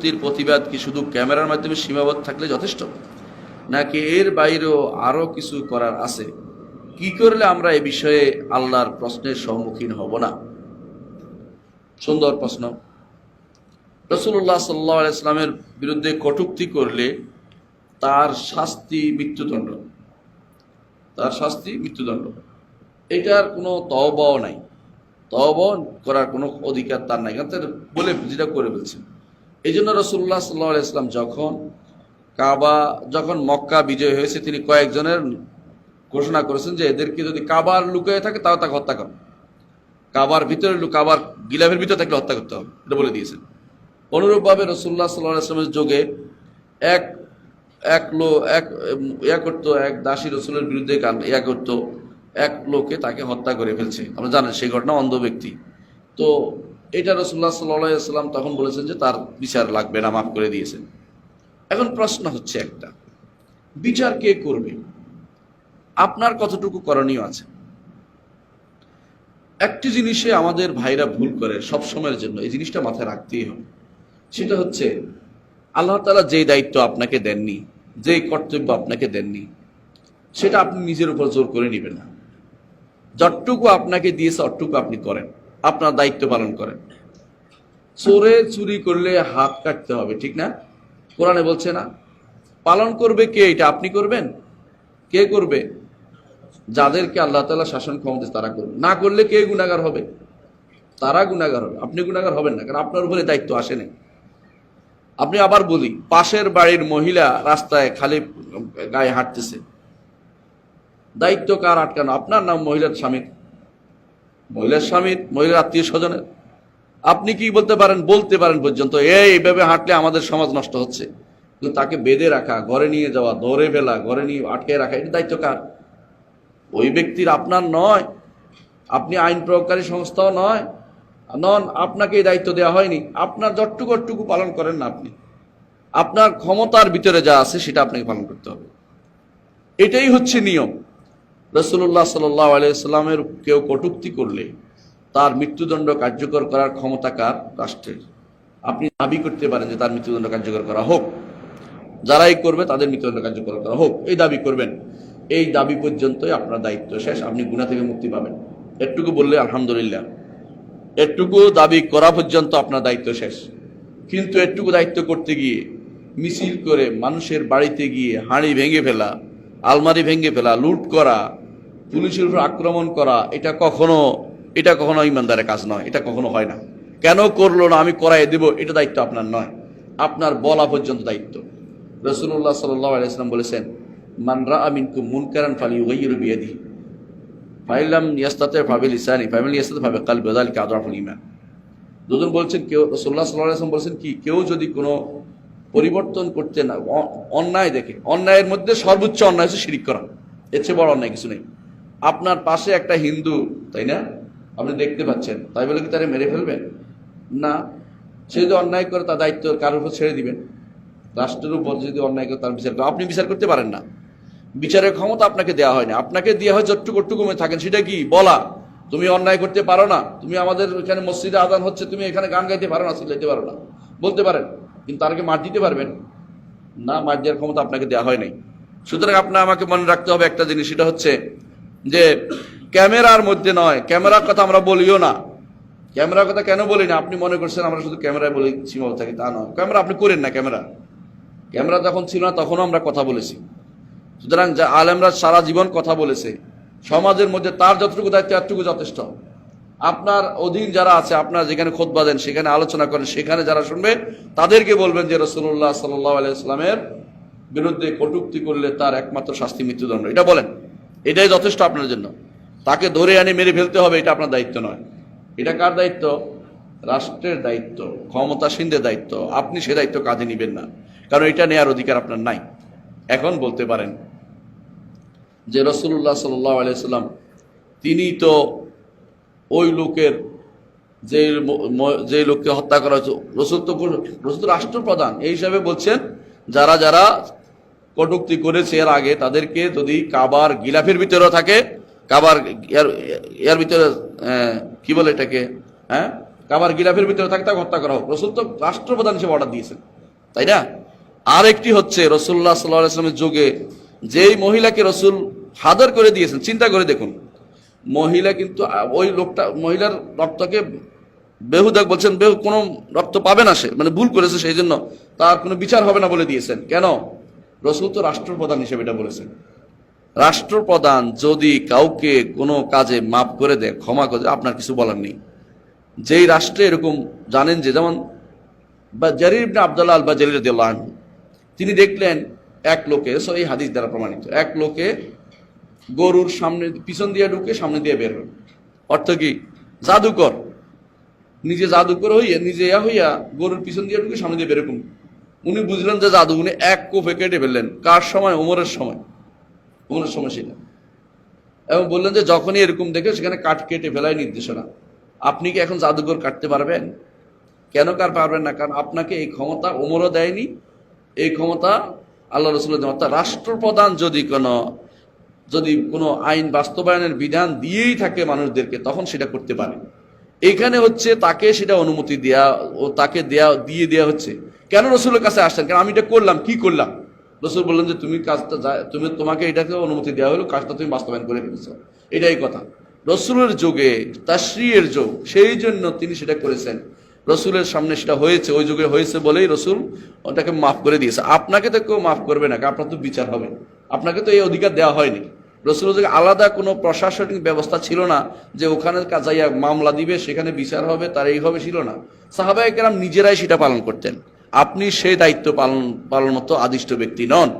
কটুক্তির প্রতিবাদ কি শুধু ক্যামেরার মাধ্যমে সীমাবদ্ধ থাকলে যথেষ্ট? নাকি এর বাইরেও আরও কিছু করার আছে? কি করলে আমরা এ বিষয়ে আল্লাহর প্রশ্নের সম্মুখীন হব না? সুন্দর প্রশ্ন। রসুল্লাহ সাল্লাহ ইসলামের বিরুদ্ধে কটুক্তি করলে তার শাস্তি মৃত্যুদণ্ড। তার শাস্তি মৃত্যুদণ্ড। এটার কোনো তওবাও নাই। তওবাও করার কোনো অধিকার তার নাই। কারণ বলে যেটা করে ফেলছেন এই জন্য রসুল্লাহ সাল্লাহ ইসলাম যখন কাবা, যখন মক্কা বিজয় হয়েছে, তিনি কয়েকজনের ঘোষণা করেছেন যে এদেরকে যদি কাবার লুকিয়ে থাকে তাও তাকে হত্যা করো কাবার ভিতরে কাবার গিলাফের ভিতরে থাকলে হত্যা করতে হবে, এটা বলে দিয়েছেন। অনুরূপভাবে রসুল্লাহ সাল্লাহ আসলামের যোগে এক এক লো, এক, ইয়া করতো এক দাসী রসুলের বিরুদ্ধে গান- ইয়া করতো, এক লোকে তাকে হত্যা করে ফেলছে। আমরা জানেন সেই ঘটনা অন্ধ ব্যক্তি। তো এটা রসুল্লাহ সাল্লাহ সাল্লাম তখন বলেছেন যে তার বিচার লাগবে না, মাফ করে দিয়েছেন। এখন প্রশ্ন হচ্ছে একটা, বিচার কে করবে? আপনার কতটুকু করণীয় আছে? একটি জিনিসে আমাদের ভাইরা ভুল করে সব সময়ের জন্য, এই জিনিসটা মাথায় রাখতেই হবে। সেটা হচ্ছে, আল্লাহ তালা যে দায়িত্ব আপনাকে দেননি যে কর্তব্য আপনাকে দেননি, সেটা আপনি নিজের উপর জোর করে নেবেন না। যতটুকু আপনাকে দিয়েছে, অতটুকু আপনি করেন। আপনার দায়িত্ব পালন করেন। চোরে চুরি করলে হাত কাটতে হবে, ঠিক না? কোরআনে বলছে না, পালন করবে কে? এটা আপনি করবেন? কে করবে? যাদেরকে আল্লাহ তালা শাসন ক্ষমতা তারা করবে। না করলে কে গুণাগার হবে? তারা গুণাগার হবে। আপনি গুণাগার হবেন না, কারণ আপনার উপরে দায়িত্ব আসে না আপনি আবার বলি, পাশের বাড়ির মহিলা রাস্তায় খালি গায়ে হাঁটতেছে। দায়িত্ব কার আটকানো? আপনার নাম মহিলার স্বামীর। মহিলার স্বামীর মহিলার আত্মীয় স্বজনের। আপনি কি বলতে পারেন বলতে পারেন পর্যন্ত, এই এইভাবে হাঁটলে আমাদের সমাজ নষ্ট হচ্ছে। তাকে বেঁধে রাখা, ঘরে নিয়ে যাওয়া ধরে ফেলা, ঘরে নিয়ে আটকে রাখা, এটা দায়িত্ব কার? ওই ব্যক্তির আপনার নয়। আপনি আইন প্রয়োগকারী সংস্থাও নয়। নন, আপনাকে এই দায়িত্ব দেওয়া হয়নি। আপনার যতটুকু অটুকু পালন করেন না আপনি। আপনার ক্ষমতার ভিতরে যা আছে, সেটা আপনাকে পালন করতে হবে। এটাই হচ্ছে নিয়ম। রসুল্লাহ সাল্লাহ আলিয়াল্লামের কেউ কটুক্তি করলে তার মৃত্যুদণ্ড কার্যকর করার ক্ষমতা কার? রাষ্ট্রের। আপনি দাবি করতে পারেন যে তার মৃত্যুদণ্ড কার্যকর করা হোক। যারাই করবে, তাদের মৃত্যুদণ্ড কার্যকর করা হোক। এই দাবি করবেন। এই দাবি পর্যন্তই আপনার দায়িত্ব শেষ। আপনি গুণা থেকে মুক্তি পাবেন। এটুকু বললে আলহামদুলিল্লাহ। এটুকু দাবি করা পর্যন্ত আপনার দায়িত্ব শেষ। কিন্তু এটুকু দায়িত্ব করতে গিয়ে, মিছিল করে মানুষের বাড়িতে গিয়ে হাঁড়ি ভেঙে ফেলা, আলমারি ভেঙে ফেলা, লুট করা পুলিশের উপর আক্রমণ করা, এটা কখনো এটা কখনো ইমানদারের কাজ নয়, এটা কখনো হয় না। কেন করল না, আমি করাই দেব, এটা দায়িত্ব আপনার নয়। আপনার বলা পর্যন্ত দায়িত্ব। রসুল্লাহ সাল্লাহ আলাইসলাম বলেছেন মানরা আমিনকু মুনকারান ফালি ওয়াইরু বিয়াদি ফাইলাম ইয়াস্তাতে ভাবে লিসানি, ফাইলাম ইয়াস্তাতে ভাবে কাল বেদালিকে আদরাফুল ইমান দুজন বলছেন, কেউ রসুল্লাহ সাল্লাহ আলাইসলাম বলছেন কি, কেউ যদি কোনো পরিবর্তন করতে না অন্যায় দেখে, অন্যায়ের মধ্যে সর্বোচ্চ অন্যায় হচ্ছে শিরিক করা। এর চেয়ে বড় অন্যায় কিছু নেই। আপনার পাশে একটা হিন্দু, তাই না? আপনি দেখতে পাচ্ছেন। তাই বলে কি তারা মেরে ফেলবেন না। সে যদি অন্যায় করে, তার দায়িত্ব কারোর উপর ছেড়ে দিবেন। রাষ্ট্রের উপর যদি অন্যায় করে, তার বিচার আপনি বিচার করতে পারেন না। বিচারের ক্ষমতা আপনাকে দেওয়া হয় না। আপনাকে দেওয়া হয় যতটুকু টুকু থাকেন। সেটা কি? বলা। তুমি অন্যায় করতে পারো না। তুমি আমাদের এখানে মসজিদে আদান হচ্ছে, তুমি এখানে গান গাইতে পারো না চিল্লাইতে পারো না। বলতে পারেন। কিন্তু তারকে মার দিতে পারবেন। না, মার দেওয়ার ক্ষমতা আপনাকে দেওয়া হয় নাই। সুতরাং আপনার আমাকে মনে রাখতে হবে একটা জিনিস। সেটা হচ্ছে যে ক্যামেরার মধ্যে নয়, ক্যামেরার কথা আমরা বলিও না। ক্যামেরার কথা কেন বলি না? আপনি মনে করছেন আমরা শুধু ক্যামেরায় বলি, সীমাবদ্ধ থাকি, তা নয়। ক্যামেরা আপনি করেন না ক্যামেরা। ক্যামেরা যখন ছিল না, তখনও আমরা কথা বলেছি। সুতরাং যা আলেমরা সারা জীবন কথা বলেছে, সমাজের মধ্যে তার যতটুকু দায়িত্ব, এতটুকু যথেষ্ট। আপনার অধীন যারা আছে, আপনার যেখানে খোদ দেন, সেখানে আলোচনা করেন, সেখানে যারা শুনবে, তাদেরকে বলবেন যে রসুল্লাহ সাল্লাহ আলাইসলামের বিরুদ্ধে কটুক্তি করলে তার একমাত্র শাস্তি মৃত্যুদণ্ড। এটা বলেন। এটাই যথেষ্ট আপনার জন্য। তাকে ধরে আনি মেরে ফেলতে হবে, এটা আপনার দায়িত্ব নয়। এটা কার দায়িত্ব? রাষ্ট্রের দায়িত্ব, ক্ষমতাসীনদের দায়িত্ব। আপনি সে দায়িত্ব কাঁধে নেবেন না। কারণ এটা নেয়ার অধিকার আপনার নাই। এখন বলতে পারেন যে রসুল্লাহ সাল্লাহ আলিয়াল্লাম তিনি তো ওই লোকের যে যে লোককে হত্যা করা হয়েছে, রসুল তো রসুল রাষ্ট্রপ্রধান। এই হিসাবে বলছেন, যারা যারা কটুক্তি করেছে এর আগে, তাদেরকে যদি কাবার গিলাফের ভিতরে থাকে, কাবার ইয়ার ভিতরে কি বলে এটাকে? হ্যাঁ? কাবার গিলাফের ভিতরে থাকতে তাকে হত্যা করা হোক। রসুল তো রাষ্ট্রপ্রধান হিসেবে অর্ডার দিয়েছেন, তাই না? আর একটি হচ্ছে রসুল্লাহ সাল্লাহ আসলামের যুগে, যেই মহিলাকে রসুল হাদার করে দিয়েছেন, চিন্তা করে দেখুন, মহিলা কিন্তু, ওই লোকটা, মহিলার রক্তকে বেহুদাক বলছেন, বেহু, কোনো রক্ত পাবে না সে মানে ভুল করেছে, সেই জন্য তার কোনো বিচার হবে না বলে দিয়েছেন। কেন? রসুল তো রাষ্ট্রপ্রধান হিসেবে এটা বলেছেন। রাষ্ট্রপ্রধান যদি কাউকে কোনো কাজে মাফ করে দেয়, ক্ষমা করে আপনার কিছু বলার নেই। যেই রাষ্ট্রে এরকম জানেন যে, যেমন বা জারির ইবনে আবদুল্লাহ আল বা জারির রাদিয়াল্লাহু তিনি দেখলেন এক লোকে, সো এই হাদিস দ্বারা প্রমাণিত, এক লোকে গরুর সামনে পিছন দিয়ে ঢুকে সামনে দিয়ে বের হল। অর্থ কি? জাদুকর। নিজে জাদুকর হইয়া, নিজে ইয়া হইয়া গরুর পিছন দিয়ে ঢুকে সামনে দিয়ে বেরকম উনি বুঝলেন যে জাদু উনি এক কোপে কেটে ফেললেন। কার সময়? ওমরের সময়। ওমরের সময় সেটা। এবং বললেন যে, যখনই এরকম দেখে সেখানে কাঠ কেটে ফেলাই নির্দেশনা। আপনি কি এখন জাদুঘর কাটতে পারবেন? কেন কার পারবেন না? কারণ আপনাকে এই ক্ষমতা ওমরও দেয়নি। এই ক্ষমতা আল্লাহ রসুল। অর্থাৎ রাষ্ট্রপ্রধান যদি কোনো যদি কোনো আইন বাস্তবায়নের বিধান দিয়েই থাকে মানুষদেরকে, তখন সেটা করতে পারে এখানে হচ্ছে তাকে সেটা অনুমতি দেয়া ও তাকে দেয়া, দিয়ে দেয়া হচ্ছে। কেন রসুলের কাছে আসছেন কারণ আমি এটা করলাম? কি করলাম? রসুল বললেন যে, তুমি কাজটা যা- তুমি তোমাকে এটাকে অনুমতি দেওয়া হলো, কাজটা তুমি বাস্তবায়ন করে ফেলেছো। এটাই কথা। রসুলের যুগে, তাশ্রিয়ের যোগ, সেই জন্য তিনি সেটা করেছেন। রসুলের সামনে সেটা হয়েছে, ওই যুগে হয়েছে বলেই রসুল ওটাকে মাফ করে দিয়েছে। আপনাকে তো কেউ মাফ করবে না আপনার তো বিচার হবে। আপনাকে তো এই অধিকার দেওয়া হয়নি। রসুলের আলাদা কোনো প্রশাসনিক ব্যবস্থা ছিল না যে ওখানে কাজাইয়া মামলা দিবে, সেখানে বিচার হবে, তার এইভাবে ছিল না। সাহাবাই কেরাম নিজেরাই সেটা পালন করতেন। আপনি সেই দায়িত্ব পালন পালন মতো আদিষ্ট ব্যক্তি নন।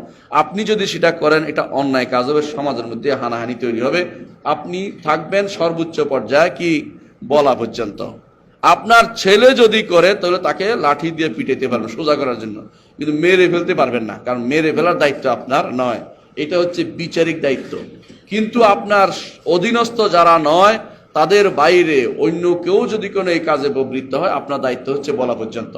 আপনি যদি সেটা করেন, এটা অন্যায় কাজ হবে, সমাজের মধ্যে হানাহানি তৈরি হবে। আপনি থাকবেন সর্বোচ্চ পর্যায়ে কি বলা পর্যন্ত। আপনার ছেলে যদি করে, তাহলে তাকে লাঠি দিয়ে পিটাইতে পারবেন সোজা করার জন্য। কিন্তু মেরে ফেলতে পারবেন না, কারণ মেরে ফেলার দায়িত্ব আপনার নয়। এটা হচ্ছে বিচারিক দায়িত্ব। কিন্তু আপনার অধীনস্থ যারা নয়, তাদের বাইরে অন্য কেউ যদি কোনো এই কাজে প্রবৃত্ত হয়, আপনার দায়িত্ব হচ্ছে বলা পর্যন্ত।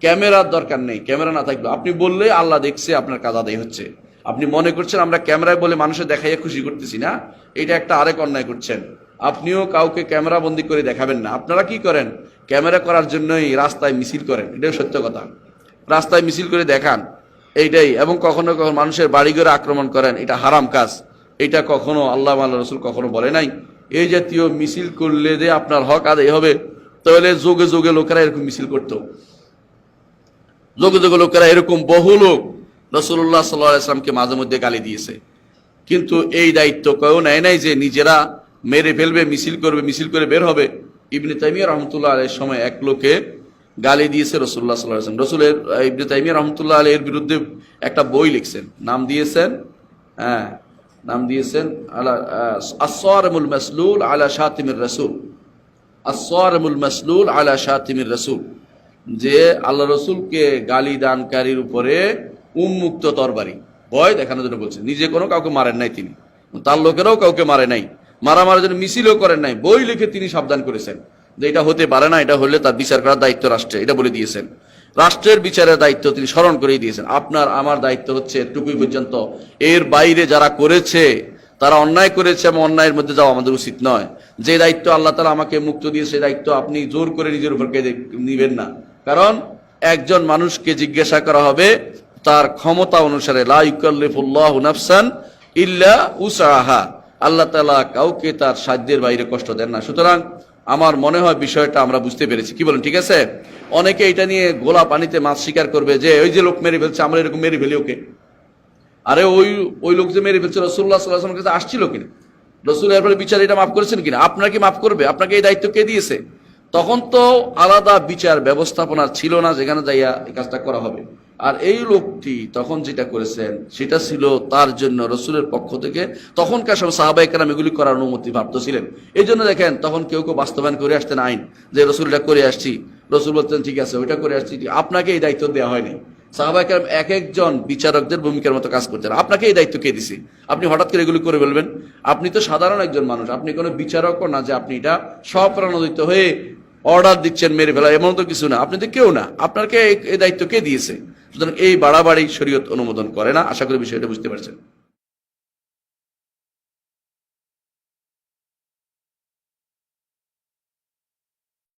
ক্যামেরার দরকার নেই, ক্যামেরা না থাকবে। আপনি বললে আল্লাহ দেখছে আপনার কাজ আদায় হচ্ছে। আপনি মনে করছেন আমরা ক্যামেরায় বলে মানুষের দেখাইয়া খুশি করতেছি না? এটা একটা আরেক অন্যায় করছেন। আপনিও কাউকে ক্যামেরা বন্দি করে দেখাবেন না। আপনারা কি করেন? ক্যামেরা করার জন্যই রাস্তায় মিছিল করেন। এটাও সত্য কথা। রাস্তায় মিছিল করে দেখান। এইটাই, এবং কখনো কখনো মানুষের বাড়িঘরে আক্রমণ করেন, এটা হারাম কাজ। এটা কখনো আল্লাহ আল্লাহ রসুল কখনো বলে নাই। এই জাতীয় মিছিল করলে যে আপনার হক আদায় হবে, তাহলে যোগে যোগে লোকেরা এরকম মিছিল করতো। যোগে যোগে লোকেরা এরকম বহু লোক রসুল্লাহ সাল্লাহ ইসলামকে মাঝে মধ্যে গালি দিয়েছে। কিন্তু এই দায়িত্ব কেউ নেয় নাই যে নিজেরা মেরে ফেলবে, মিছিল করবে, মিছিল করে বের হবে। ইবনে তাইমিয়া রহমতুল্লাহ আলের সময় এক লোকে গালি দিয়েছে রসুল্লাহ সাল্লাহ আসলাম রসুলের ইবনে তাইমিয়া রহমতুল্লাহ আলের বিরুদ্ধে একটা বই লিখছেন। নাম দিয়েছেন হ্যাঁ নাম দিয়েছেন, আলা আসরমুল মাসলুল আলা শাতিমির রসুল। আসরমুল মাসলুল আলা শাতিমির রসুল। যে আল্লাহ রসুলকে গালি দানকারীর উপরে উন্মুক্ত তরবারি। ভয় দেখানোর জন্য বলছে। নিজে কোনো কাউকে মারেন নাই তিনি। তার লোকেরাও কাউকে মারে নাই। মারা মারার জন্য মিছিলও করেন নাই। বই লিখে তিনি সাবধান করেছেন। এটা হতে পারে না, এটা হলে তার বিচার করার দায়িত্ব রাষ্ট্রে এটা বলে দিয়েছেন। রাষ্ট্রের বিচারের দায়িত্ব তিনি স্মরণ করেই দিয়েছেন। আপনার, আমার দায়িত্ব হচ্ছে এটুকুই পর্যন্ত। এর বাইরে যারা করেছে, তারা অন্যায় করেছে এবং অন্যায়ের মধ্যে যাওয়া আমাদের উচিত নয়। যে দায়িত্ব আল্লাহ তালা আমাকে মুক্ত দিয়ে সেই দায়িত্ব আপনি জোর করে নিজের উপর নিবেন না। কারণ একজন মানুষকে জিজ্ঞাসা করা হবে, তার ক্ষমতা অনুসারে, লা ইউকাল্লিফুল্লাহু নাফসান ইল্লা উসাহা আল্লাহ তালা কাউকে তার সাধ্যের বাইরে কষ্ট দেন না। সুতরাং আমার মনে হয় বিষয়টা আমরা বুঝতে পেরেছি। কি বলেন, ঠিক আছে? অনেকে এটা নিয়ে গোলা পানিতে মাছ স্বীকার করবে যে ওই যে লোক মেরে ফেলছে, আমরা এরকম মেরে ফেলি ওকে। আরে ওই ওই লোক যে মেরে ফেলছে রসুল্লাহ সাল্লাহ কাছে আসছিল কিনা? রসুল এরপরে বিচার এটা মাফ করেছেন কিনা? আপনাকে মাফ করবে? আপনাকে এই দায়িত্ব কে দিয়েছে? তখন তো আলাদা বিচার ব্যবস্থাপনা ছিল না যেখানে যাইয়া এই কাজটা করা হবে। আর এই লোকটি তখন যেটা করেছেন, সেটা ছিল তার জন্য রসুলের পক্ষ থেকে তখনকার সব সাহাবাই কালাম এগুলি করার অনুমতি প্রাপ্ত ছিলেন এই জন্য দেখেন, তখন কেউ কেউ বাস্তবায়ন করে আসতেন আইন, যে রসুল এটা করে আসছি। রসুল বলতেন, ঠিক আছে, ওইটা করে আসছি আপনাকে এই দায়িত্ব দেওয়া হয়নি। সাহাবাইকার এক একজন বিচারকদের ভূমিকার মতো কাজ করতেন। আপনাকে এই দায়িত্ব কে দিছি? আপনি হঠাৎ করে এগুলি করে বলবেন আপনি তো সাধারণ একজন মানুষ, আপনি কোনো বিচারকও না যে আপনি এটা স্বপ্রাণোদিত হয়ে অর্ডার দিচ্ছেন মেরে ফেলা, এমন তো কিছু না। আপনি তো কেউ না। আপনাকে এই দায়িত্ব কে দিয়েছে? সুতরাং এই বাড়াবাড়ি শরীয়ত অনুমোদন করে না। আশা করি বিষয়টা বুঝতে পারছেন।